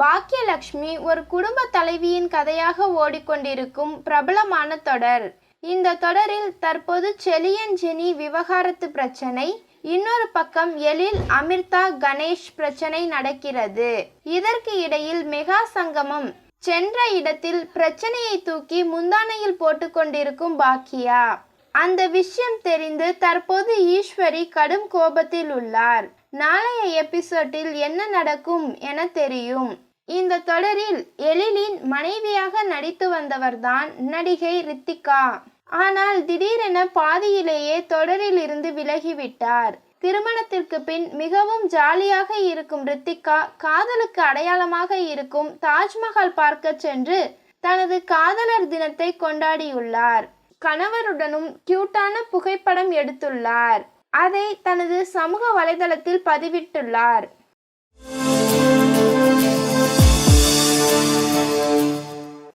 பாக்கியலக்ஷ்மி ஒரு குடும்ப தலைவியின் கதையாக ஓடிக்கொண்டிருக்கும் பிரபலமான தொடர். இந்த தொடரில் தற்போது செலியன் ஜெனி விவகாரத்து பிரச்சனை இன்னொரு பக்கம் எழில் அமிர்தா கணேஷ் பிரச்சனை நடக்கிறது. இதற்கு இடையில் மெகா சங்கமம். சென்ற இடத்தில் பிரச்சனையை தூக்கி முந்தானையில் போட்டுக்கொண்டிருக்கும் பாக்கியா. அந்த விஷயம் தெரிந்து தற்போது ஈஸ்வரி கடும் கோபத்தில் உள்ளார். நாளைய எபிசோட்டில் என்ன நடக்கும் என தெரியும். இந்த தொடரில் எழிலின் மனைவியாக நடித்து வந்தவர்தான் நடிகை ரித்திகா. ஆனால் திடீரென பாதியிலேயே தொடரில் இருந்து விலகிவிட்டார். திருமணத்திற்கு பின் மிகவும் ஜாலியாக இருக்கும் ரித்திகா காதலுக்கு அடையாளமாக இருக்கும் தாஜ்மஹால் பார்க்க சென்று தனது காதலர் தினத்தை கொண்டாடியுள்ளார். கணவருடனும் கியூட்டான புகைப்படம் எடுத்துள்ளார். அதை தனது சமூக வலைதளத்தில் பதிவிட்டுள்ளார்.